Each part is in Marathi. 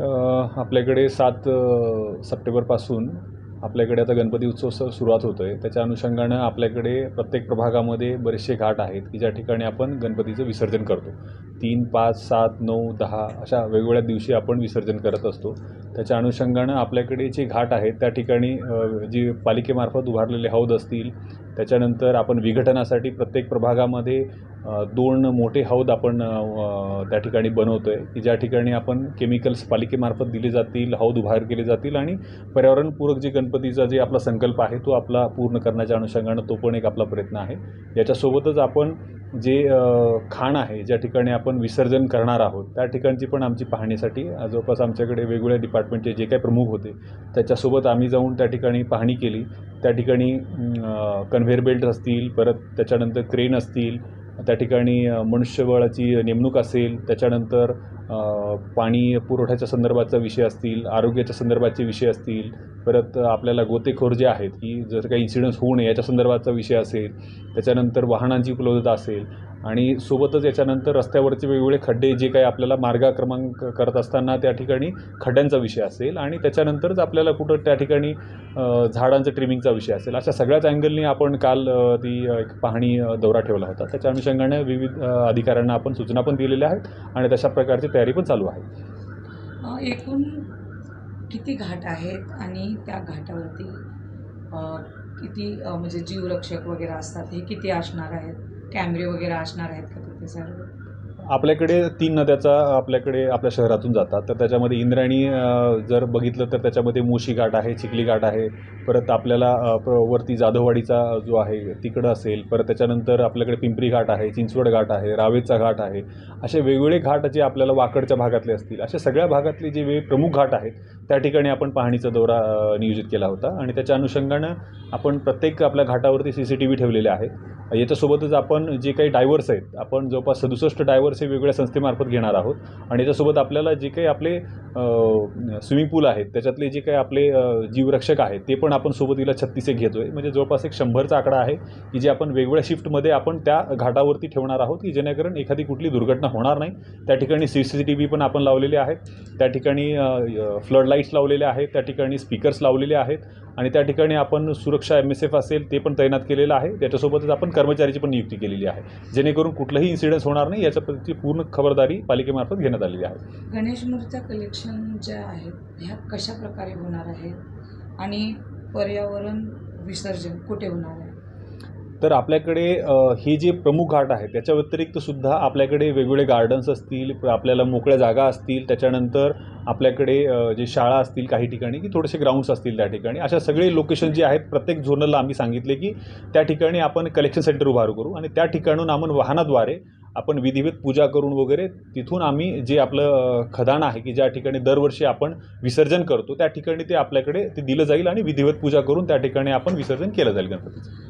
आपल्याकडे सात सप्टेंबरपासून आपल्याकडे आता गणपती उत्सव सुरुवात होतो आहे त्याच्या अनुषंगानं आपल्याकडे प्रत्येक प्रभागामध्ये बरेचसे घाट आहेत की ज्या ठिकाणी आपण गणपतीचं विसर्जन करतो. तीन पाच सात नऊ दहा अशा वेगवेगळ्या दिवशी आपण विसर्जन करत असतो. त्याच्या अनुषंगानं आपल्याकडे जे घाट आहेत त्या ठिकाणी जी पालिकेमार्फत उभारलेले हौद असतील त्याच्यानंतर आपण विघटनासाठी प्रत्येक प्रभागामध्ये दोन मोठे हौद आपण त्या ठिकाणी बनवतो आहे की ज्या ठिकाणी आपण केमिकल्स पालिकेमार्फत दिले जातील हौद उभार केले जातील आणि पर्यावरणपूरक जे गणपतीचा जे आपला संकल्प आहे तो आपला पूर्ण करण्याच्या अनुषंगानं तो पण एक आपला प्रयत्न आहे. याच्यासोबतच आपण जे खाण आहे ज्या ठिकाणी आपण विसर्जन करणार आहोत त्या ठिकाणची पण आमची पाहणीसाठी जवळपास आमच्याकडे वेगवेगळ्या डिपार्टमेंटचे जे काही प्रमुख होते त्याच्यासोबत आम्ही जाऊन त्या ठिकाणी पाहणी केली. त्या ठिकाणी कन्व्हेअर बेल्ट असतील परत त्याच्यानंतर क्रेन असतील त्या ठिकाणी मनुष्यबळाची नेमणूक असेल त्याच्यानंतर पाणी पुरवठ्याच्या संदर्भाचा विषय असतील आरोग्याच्या संदर्भाचे विषय असतील परत आपल्याला गोतेखोर जे आहेत की जर काही इन्सिडन्स होऊ नये याच्या संदर्भाचा विषय असेल त्याच्यानंतर वाहनांची उपलब्धता असेल आणि सोबतच याच्यानंतर रस्त्यावरचे वेगवेगळे खड्डे जे काही आपल्याला मार्गाक्रमांक करत असताना त्या ठिकाणी खड्ड्यांचा विषय असेल आणि त्याच्यानंतरच आपल्याला कुठं त्या ठिकाणी झाडांचं ट्रिमिंगचा विषय असेल. अशा सगळ्याच अँगलनी आपण काल ती एक पाहणी दौरा ठेवला होता. त्याच्या अनुषंगाने विविध अधिकाऱ्यांना आपण सूचना पण दिलेल्या आहेत आणि तशा प्रकारची तयारी पण चालू आहे. एकूण किती घाट आहेत आणि त्या घाटावरती किती म्हणजे जीवरक्षक वगैरे असतात हे किती असणार आहेत? कॅमेरे वगैरे असणार आहेत का तिथे सर्व? आपल्याकडे तीन नद्याचा आपल्याकडे आपल्या शहरातून जातात. तर त्याच्यामध्ये इंद्रायणी जर बघितलं तर त्याच्यामध्ये मोशी घाट आहे चिखली घाट आहे. परत आपल्याला वरती जाधववाडीचा जो आहे तिकडं असेल. परत त्याच्यानंतर आपल्याकडे पिंपरी घाट आहे चिंचवड घाट आहे रावेचा घाट आहे. असे वेगवेगळे घाट जे आपल्याला वाकडच्या भागातले असतील. अशा सगळ्या भागातले जे वे प्रमुख घाट आहेत त्या ठिकाणी आपण पाहणीचा दौरा नियोजित केला होता. आणि त्याच्या अनुषंगानं आपण प्रत्येक आपल्या घाटावरती सी सी टी व्ही ठेवलेले आहेत. याच्यासोबतच आपण जे काही डायव्हर्स आहेत आपण जवळपास सदुसष्ट डायव्हर्स हे वेगवेगळ्या संस्थेमार्फत घेणार आहोत. आणि त्यासोबत आपल्याला जे काही आपले स्विमिंग पूल आहेत त्याच्यातले जे काही आपले जीवरक्षक आहेत ते पण आपण सोबतीला छत्तीस एक घेतो आहे म्हणजे जवळपास एक शंभरचा आकडा आहे की जे आपण वेगवेगळ्या शिफ्टमध्ये आपण त्या घाटावरती ठेवणार आहोत की जेणेकरून एखादी कुठली दुर्घटना होणार नाही. त्या ठिकाणी सी सी टी व्ही पण आपण लावलेले आहेत. त्या ठिकाणी फ्लड लाईट्स लावलेले आहेत. त्या ठिकाणी स्पीकर्स लावलेले आहेत. आणि त्या ठिकाणी आपण सुरक्षा एम एस एफ असेल ते पण तैनात केलेलं आहे. त्याच्यासोबतच आपण कर्मचारीची पण नियुक्ती केलेली आहे. जेणेकरून कुठलंही इन्सिडन्स होणार नाही याच्या पूर्ण खबरदारी पालिकेमार्फत घेण्यात आलेली आहे. गणेश मूर्त्या कलेक्शन ज्या आहेत ह्या कशा प्रकारे होणार आहेत? आणि पर्यावरण विसर्जन कुठे होणार आहे? तर आपल्याकडे हे जे प्रमुख घाट आहे त्याच्या व्यतिरिक्त सुद्धा आपल्याकडे वेगवेगळे गार्डन्स असतील आपल्याला मोकळ्या जागा असतील त्याच्यानंतर आपल्याकडे जे शाळा असतील काही ठिकाणी की थोडेसे ग्राउंड्स असतील त्या ठिकाणी. अशा सगळे लोकेशन जे आहेत प्रत्येक झोनलला आम्ही सांगितले की त्या ठिकाणी आपण कलेक्शन सेंटर उभारू करू आणि त्या ठिकाणून आपण वाहनाद्वारे आपण विधिवत पूजा करून वगैरे तिथून आम्ही जे आपलं खदान आहे की ज्या ठिकाणी दरवर्षी आपण विसर्जन करतो त्या ठिकाणी ते आपल्याकडे ते दिलं जाईल आणि विधिवत पूजा करून त्या ठिकाणी आपण विसर्जन केलं जाईल गणपतीचं.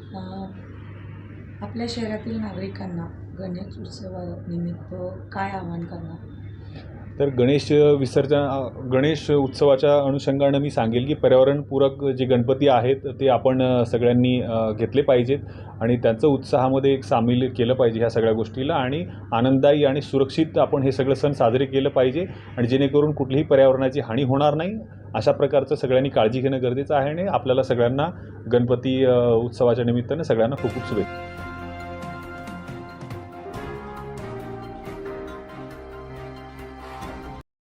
आपल्या शहरातील नागरिकांना गणेश उत्सवानिमित्त काय आवाहन करणार? तर गणेश विसर्जन गणेश उत्सवाच्या अनुषंगानं मी सांगेल की पर्यावरणपूरक जे गणपती आहेत ते आपण सगळ्यांनी घेतले पाहिजेत आणि त्यांचं उत्साहामध्ये एक सामील केलं पाहिजे ह्या सगळ्या गोष्टीला आणि आनंददायी आणि सुरक्षित आपण हे सगळं सण साजरे केलं पाहिजे आणि जेणेकरून कुठलीही पर्यावरणाची हानी होणार नाही. अशा प्रकारचं सगळ्यांनी काळजी घेणं गरजेचं आहे आणि आपल्याला सगळ्यांना गणपती उत्सवाच्या निमित्तानं सगळ्यांना खूप खूप शुभेच्छा.